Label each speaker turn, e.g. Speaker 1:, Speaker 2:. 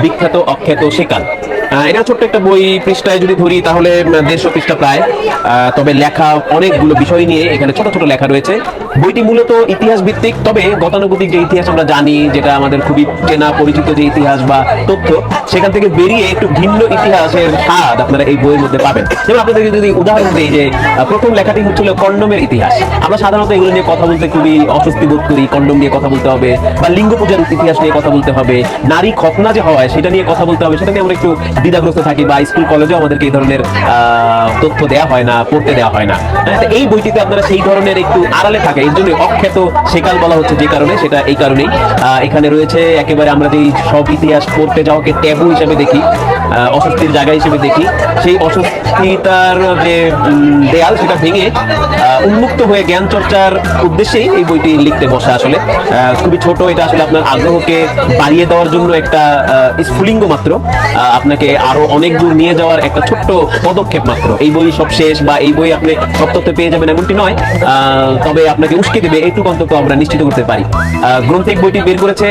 Speaker 1: বিখ্যাত অখ্যাত সেকাল। এটা ছোট্ট একটা বই পৃষ্ঠায় যদি ধরি, তাহলে দেড়শো পৃষ্ঠা প্রায়। তবে লেখা অনেকগুলো বিষয় নিয়ে এখানে ছোট ছোট লেখা রয়েছে। বইটি মূলত ইতিহাস ভিত্তিক তবে গতানুগতিক যে ইতিহাস আমরা জানি, যেটা আমাদের খুবই চেনা পরিচিত যে ইতিহাস বা তথ্য, সেখান থেকে বেরিয়ে একটু ভিন্ন ইতিহাসের স্বাদ আপনারা এই বইয়ের মধ্যে পাবেন। যেমন আপনাদেরকে যদি উদাহরণ দিই যে প্রথম লেখাটি হচ্ছিল কন্ডমের ইতিহাস। আমরা সাধারণত এগুলো নিয়ে কথা বলতে খুবই অস্বস্তি বোধ করি, কন্ডম নিয়ে কথা বলতে হবে, বা লিঙ্গ পূজার ইতিহাস নিয়ে কথা বলতে হবে, নারী খতনা যে হয়, সেটা নিয়ে কথা বলতে হবে, সেটা নিয়ে আমরা একটু দ্বিধাগ্রস্ত থাকি বা স্কুল কলেজেও আমাদেরকে এই ধরনের তথ্য দেওয়া হয় না পড়তে দেওয়া হয় না। হ্যাঁ, এই বইটিতে আপনারা সেই ধরনের একটু আড়ালে থাকে এর জন্য অখ্যাত সেকাল বলা হচ্ছে যে কারণে সেটা এই কারণেই। এখানে রয়েছে একেবারে আমরা যে সব ইতিহাস পড়তে যাওয়াকে ট্যাবু হিসেবে দেখি। অস্বস্তির জায়গা হিসেবে দেখি। সেই অস্বস্তিতার যে দেয়াল সেটা ভেঙে উন্মুক্ত হয়ে জ্ঞান চর্চার উদ্দেশ্যেই এই বইটি লিখতে বসা আসলে। খুবই ছোট, এটা আসলে আপনার আগ্রহকে বাড়িয়ে দেওয়ার জন্য একটা স্ফুলিঙ্গ মাত্র। আপনাকে আরও অনেক দূর নিয়ে যাওয়ার একটা ছোট্ট পদক্ষেপ মাত্র। এই বই সব শেষ বা এই বই আপনি সব তথ্য পেয়ে যাবেন এমনটি নয়। তবে আপনাকে উস্কে দেবে এইটুকু অন্তত আমরা নিশ্চিত করতে পারি। গ্রন্থিক বইটি বের করেছে